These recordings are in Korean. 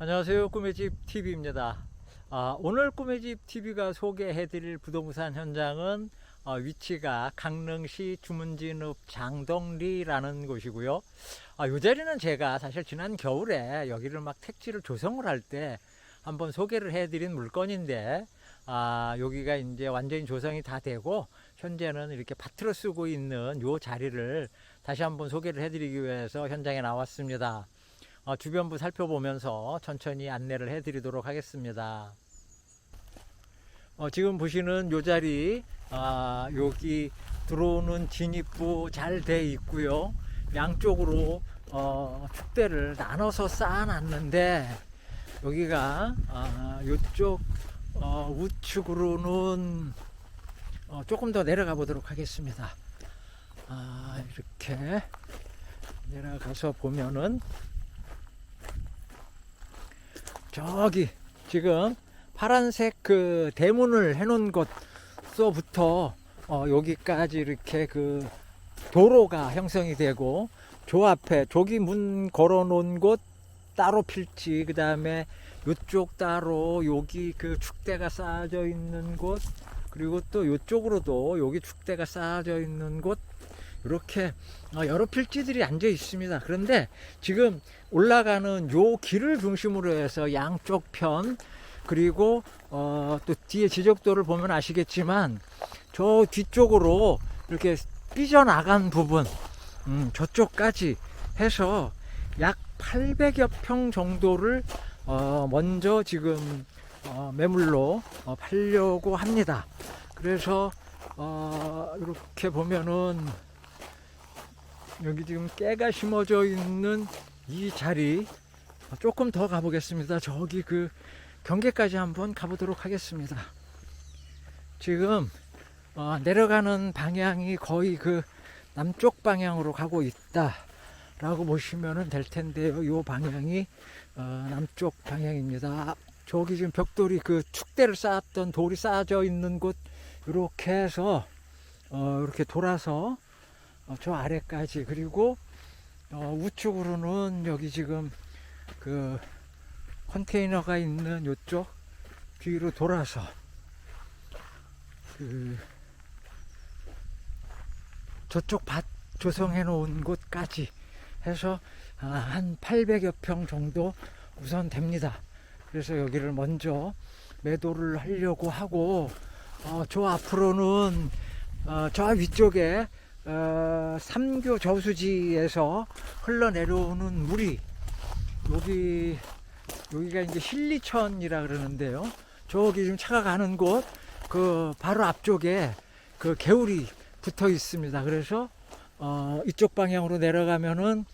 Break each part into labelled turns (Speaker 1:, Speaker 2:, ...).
Speaker 1: 안녕하세요. 꿈의 집 TV입니다. 아, 오늘 꿈의 집 TV가 소개해 드릴 부동산 현장은 어, 위치가 강릉시 주문진읍 장덕리라는 곳이고요. 아, 이 자리는 제가 사실 지난 겨울에 여기를 막 택지를 조성을 할 때 한번 소개를 해 드린 물건인데 아, 여기가 이제 완전히 조성이 다 되고 현재는 이렇게 밭으로 쓰고 있는 이 자리를 다시 한번 소개를 해드리기 위해서 현장에 나왔습니다. 어, 주변부 살펴보면서 천천히 안내를 해드리도록 하겠습니다. 어, 지금 보시는 요 자리, 아, 여기 들어오는 진입부 잘 돼 있고요. 양쪽으로 어, 축대를 나눠서 쌓아놨는데 여기가 아, 요쪽 어, 우측으로는 어, 조금 더 내려가 보도록 하겠습니다. 아, 이렇게 내려가서 보면은 저기 지금 파란색 그 대문을 해놓은 곳서부터 어, 여기까지 이렇게 그 도로가 형성이 되고 저 앞에 저기 문 걸어놓은 곳 따로 필지 그 다음에 이쪽 따로 여기 그 축대가 쌓아져 있는 곳 그리고 또 이쪽으로도 여기 축대가 쌓아져 있는 곳 이렇게 어, 여러 필지들이 앉아 있습니다. 그런데 지금 올라가는 요 길을 중심으로 해서 양쪽 편 그리고 어, 또 뒤에 지적도를 보면 아시겠지만 저 뒤쪽으로 이렇게 삐져나간 부분 음, 저쪽까지 해서 약 800여 평 정도를 어, 먼저 지금 어, 매물로 어, 팔려고 합니다. 그래서 어, 이렇게 보면은 여기 지금 깨가 심어져 있는 이 자리 조금 더 가보겠습니다. 저기 그 경계까지 한번 가보도록 하겠습니다. 지금 어, 내려가는 방향이 거의 그 남쪽 방향으로 가고 있다라고 보시면 될 텐데요. 이 방향이 어, 남쪽 방향입니다. 저기 지금 벽돌이 그 축대를 쌓았던 돌이 쌓아져 있는 곳 이렇게 해서 어, 이렇게 돌아서 어, 저 아래까지 그리고 어, 우측으로는 여기 지금 그 컨테이너가 있는 이쪽 뒤로 돌아서 그 저쪽 밭 조성해 놓은 곳까지 해서 아, 한 800여 평 정도 우선 됩니다. 그래서 여기를 먼저 매도를 하려고 하고 어, 저 앞으로는 어, 저 위쪽에 어, 삼교 저수지에서 흘러내려오는 물이 여기 여기가 이제 신리천이라 그러는데요. 저기 지금 차가 가는 곳 그 바로 앞쪽에 그 개울이 붙어 있습니다. 그래서 어, 이쪽 방향으로 내려가면은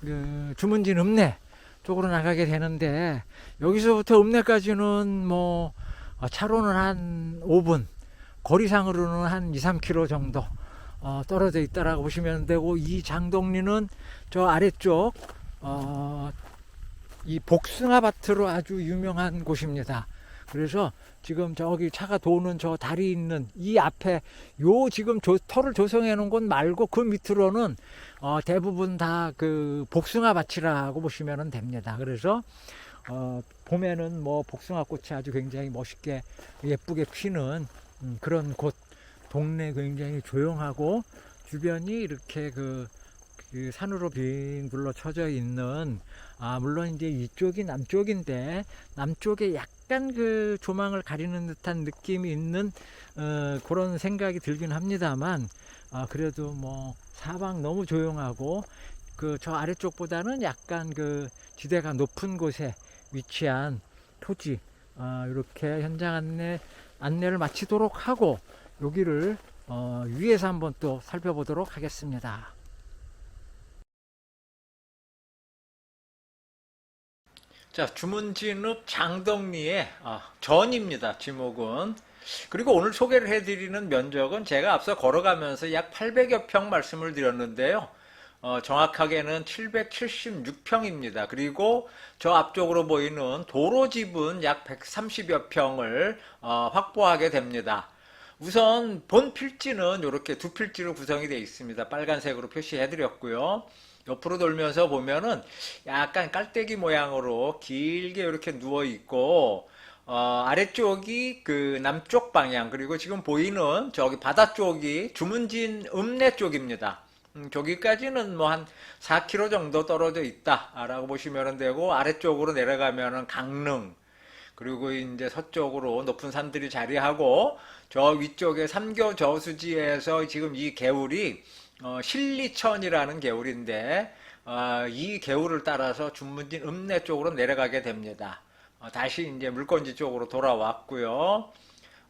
Speaker 1: 그 주문진 읍내 쪽으로 나가게 되는데 여기서부터 읍내까지는 뭐 어, 차로는 한 5분 거리상으로는 한 2, 3km 정도 어, 떨어져 있다라고 보시면 되고 이 장동리는 저 아래쪽 어, 이 복숭아 밭으로 아주 유명한 곳입니다. 그래서 지금 저기 차가 도는 저 다리 있는 이 앞에 요 지금 조, 터를 조성해 놓은 곳 말고 그 밑으로는 어, 대부분 다 그 복숭아 밭이라고 보시면 됩니다. 그래서 어, 봄에는 뭐 복숭아 꽃이 아주 굉장히 멋있게 예쁘게 피는 음, 그런 곳 동네 굉장히 조용하고 주변이 이렇게 그, 그 산으로 빙 둘러쳐져 있는 아 물론 이제 이쪽이 남쪽인데 남쪽에 약간 그 조망을 가리는 듯한 느낌이 있는 어, 그런 생각이 들긴 합니다만 아 그래도 뭐 사방 너무 조용하고 그 저 아래쪽보다는 약간 그 지대가 높은 곳에 위치한 토지 아, 이렇게 현장 안내 안내를 마치도록 하고 여기를 어, 위에서 한번 또 살펴보도록 하겠습니다. 자, 주문진읍 장덕리의 아, 전입니다. 지목은. 그리고 오늘 소개를 해드리는 면적은 제가 앞서 걸어가면서 약 800여 평 말씀을 드렸는데요. 어, 정확하게는 776평입니다. 그리고 저 앞쪽으로 보이는 도로집은 약 130여 평을 어, 확보하게 됩니다. 우선 본 필지는 이렇게 두 필지로 구성이 되어 있습니다. 빨간색으로 표시해 드렸고요.
Speaker 2: 옆으로 돌면서 보면은 약간 깔때기 모양으로 길게 이렇게 누워 있고 어, 아래쪽이 그 남쪽 방향 그리고 지금 보이는 저기 바다 쪽이 주문진 읍내 쪽입니다. 음, 저기까지는 뭐 한 4km 정도 떨어져 있다라고 보시면 되고 아래쪽으로 내려가면은 강릉 그리고 이제 서쪽으로 높은 산들이 자리하고 저 위쪽에 삼교 저수지에서 지금 이 개울이 어, 신리천이라는 개울인데 어, 이 개울을 따라서 주문진 읍내 쪽으로 내려가게 됩니다. 어, 다시 이제 물건지 쪽으로 돌아왔고요.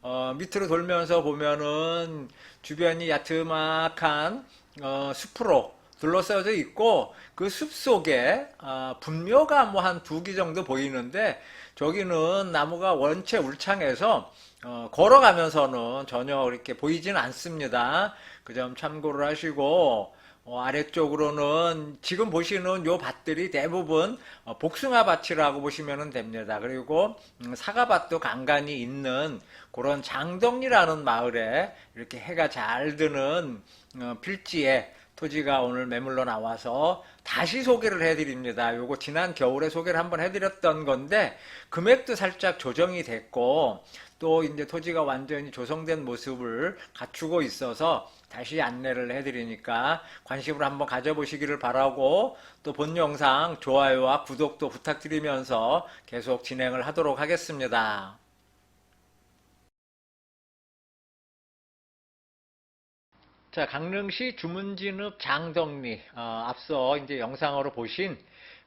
Speaker 2: 어, 밑으로 돌면서 보면은 주변이 야트막한 어, 숲으로 둘러싸여져 있고 그 숲 속에 아, 분묘가 뭐 한두개 정도 보이는데 저기는 나무가 원체 울창해서 어, 걸어가면서는 전혀 이렇게 보이지는 않습니다. 그 점 참고를 하시고 어, 아래쪽으로는 지금 보시는 요 밭들이 대부분 어, 복숭아 밭이라고 보시면 됩니다. 그리고 음, 사과밭도 간간히 있는 그런 장덕리라는 마을에 이렇게 해가 잘 드는 어, 필지에 토지가 오늘 매물로 나와서 다시 소개를 해드립니다. 요거 지난 겨울에 소개를 한번 해드렸던 건데 금액도 살짝 조정이 됐고 또 이제 토지가 완전히 조성된 모습을 갖추고 있어서 다시 안내를 해드리니까 관심을 한번 가져보시기를 바라고 또 본 영상 좋아요와 구독도 부탁드리면서 계속 진행을 하도록 하겠습니다. 자, 강릉시 주문진읍 장덕리, 어, 앞서 이제 영상으로 보신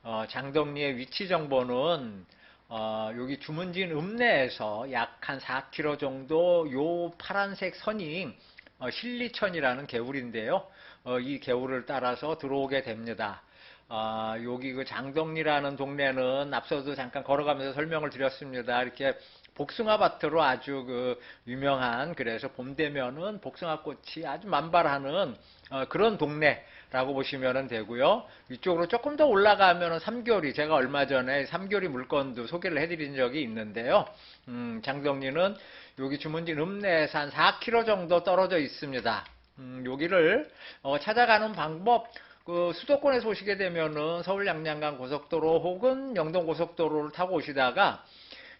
Speaker 2: 어, 장덕리의 위치 정보는 어, 여기 주문진 읍내에서 약 한 4km 정도 요 파란색 선이 어, 신리천이라는 개울인데요. 어, 이 개울을 따라서 들어오게 됩니다. 아, 여기 그 장덕리라는 동네는 앞서도 잠깐 걸어가면서 설명을 드렸습니다. 이렇게 복숭아 밭으로 아주 그 유명한 그래서 봄 되면은 복숭아 꽃이 아주 만발하는 어, 그런 동네라고 보시면 되고요. 이쪽으로 조금 더 올라가면은 삼교리 제가 얼마 전에 삼교리 물건도 소개를 해드린 적이 있는데요. 음, 장덕리는 여기 주문진 읍내에서 한 4km 정도 떨어져 있습니다. 음, 여기를 어, 찾아가는 방법 그 수도권에서 오시게 되면은 서울 양양간 고속도로 혹은 영동 고속도로를 타고 오시다가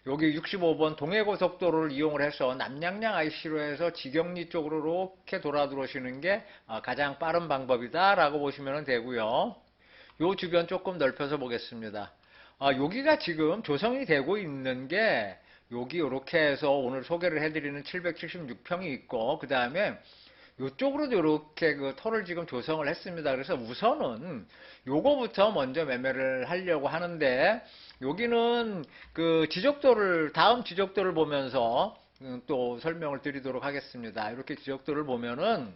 Speaker 2: 여기 65번 동해고속도로를 이용을 해서 남양양 IC로 해서 지경리 쪽으로 이렇게 돌아 들어오시는 게 어, 가장 빠른 방법이다라고 보시면 되고요. 요 주변 조금 넓혀서 보겠습니다. 아, 여기가 지금 조성이 되고 있는 게 여기 이렇게 해서 오늘 소개를 해드리는 776평이 있고 그 다음에 이쪽으로도 이렇게 그 터를 지금 조성을 했습니다. 그래서 우선은 요거부터 먼저 매매를 하려고 하는데 여기는 그 지적도를 다음 지적도를 보면서 음, 또 설명을 드리도록 하겠습니다. 이렇게 지적도를 보면은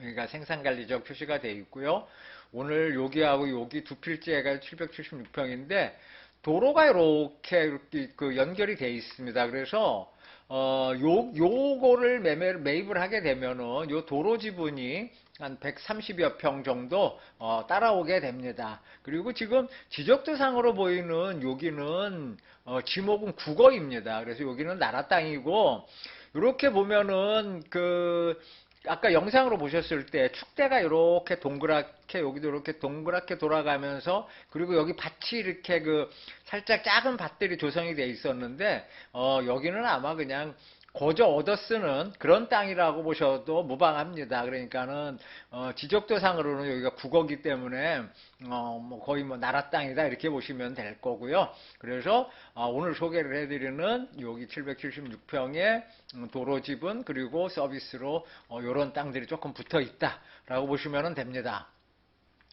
Speaker 2: 여기가 생산관리적 표시가 되어 있고요. 오늘 여기하고 여기 두 필지가 776평인데 도로가 이렇게, 이렇게 그 연결이 되어 있습니다. 그래서 어, 요, 요거를 매매, 매입을 하게 되면은 요 도로 지분이 한 130여 평 정도 어, 따라오게 됩니다. 그리고 지금 지적도상으로 보이는 여기는 어, 지목은 국어입니다. 그래서 여기는 나라 땅이고 이렇게 보면은 그 아까 영상으로 보셨을 때 축대가 이렇게 동그랗게 여기도 이렇게 동그랗게 돌아가면서 그리고 여기 밭이 이렇게 그 살짝 작은 밭들이 조성이 돼 있었는데 어 여기는 아마 그냥 거저 얻어 쓰는 그런 땅이라고 보셔도 무방합니다. 그러니까는 어 지적도상으로는 여기가 국어기 때문에 어 뭐 거의 뭐 나라 땅이다 이렇게 보시면 될 거고요. 그래서 어 오늘 소개를 해드리는 여기 776평의 도로 지분 그리고 서비스로 어 이런 땅들이 조금 붙어 있다라고 보시면 됩니다.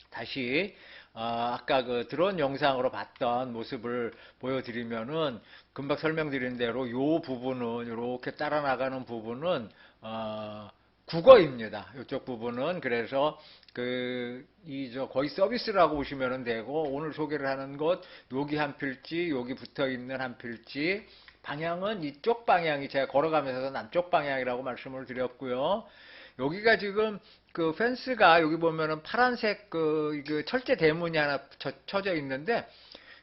Speaker 2: 다시 어, 아까 그 드론 영상으로 봤던 모습을 보여드리면은 금방 설명드린 대로 요 부분은 이렇게 따라 나가는 부분은 어, 국어입니다. 이쪽 부분은 그래서 그 이 저 거의 서비스라고 보시면 되고 오늘 소개를 하는 곳 여기 한 필지 여기 붙어 있는 한 필지 방향은 이쪽 방향이 제가 걸어가면서 남쪽 방향이라고 말씀을 드렸고요. 여기가 지금 그 펜스가 여기 보면은 파란색 그, 그 철제 대문이 하나 쳐, 쳐져 있는데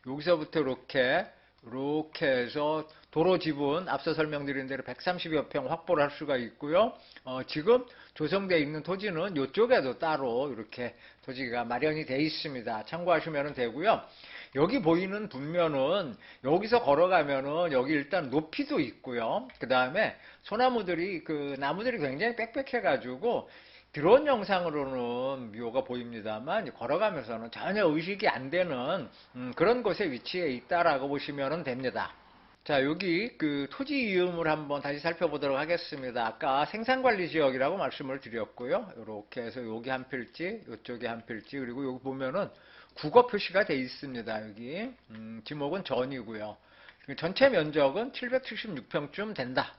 Speaker 2: 여기서부터 이렇게 이렇게 해서 도로 지분 앞서 설명드린 대로 130여 평 확보를 할 수가 있고요. 어, 지금 조성되어 있는 토지는 이쪽에도 따로 이렇게 토지가 마련이 되어 있습니다. 참고하시면 되고요. 여기 보이는 분면은 여기서 걸어가면은 여기 일단 높이도 있고요. 그 다음에 소나무들이 그 나무들이 굉장히 빽빽해가지고 드론 영상으로는 묘가 보입니다만 걸어가면서는 전혀 의식이 안 되는 음, 그런 곳에 위치해 있다라고 보시면 됩니다. 자 여기 그 토지 이음을 한번 다시 살펴보도록 하겠습니다. 아까 생산관리 지역이라고 말씀을 드렸고요. 이렇게 해서 여기 한 필지, 이쪽에 한 필지, 그리고 여기 보면은 국어 표시가 돼 있습니다. 여기 음, 지목은 전이고요. 전체 면적은 776평쯤 된다.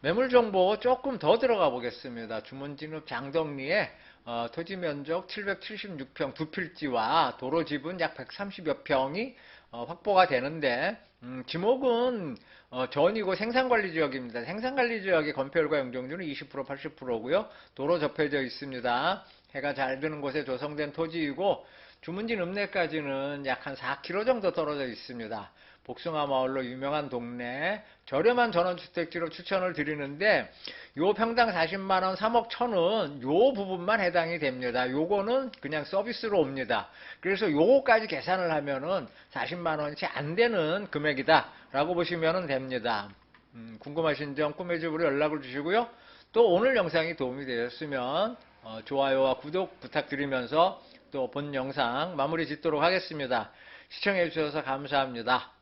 Speaker 2: 매물 정보 조금 더 들어가 보겠습니다. 주문진읍 장덕리에 어, 토지 면적 776평 두 필지와 도로 지분 약 130여 평이 어, 확보가 되는데 음, 지목은 어, 전이고 생산관리 지역입니다. 생산관리 지역의 건폐율과 용적률은 20% 80%고요. 도로 접해져 있습니다. 해가 잘 드는 곳에 조성된 토지이고 주문진 읍내까지는 약 한 4km 정도 떨어져 있습니다. 복숭아 마을로 유명한 동네 저렴한 전원주택지로 추천을 드리는데 요 평당 40만 원 3억 천은 요 부분만 해당이 됩니다. 요거는 그냥 서비스로 옵니다. 그래서 요거까지 계산을 하면은 40만 원치 안 되는 금액이다라고 보시면 됩니다. 음, 궁금하신 점 꿈의 집으로 연락을 주시고요. 또 오늘 영상이 도움이 되셨으면 어, 좋아요와 구독 부탁드리면서 또 본 영상 마무리 짓도록 하겠습니다. 시청해 주셔서 감사합니다.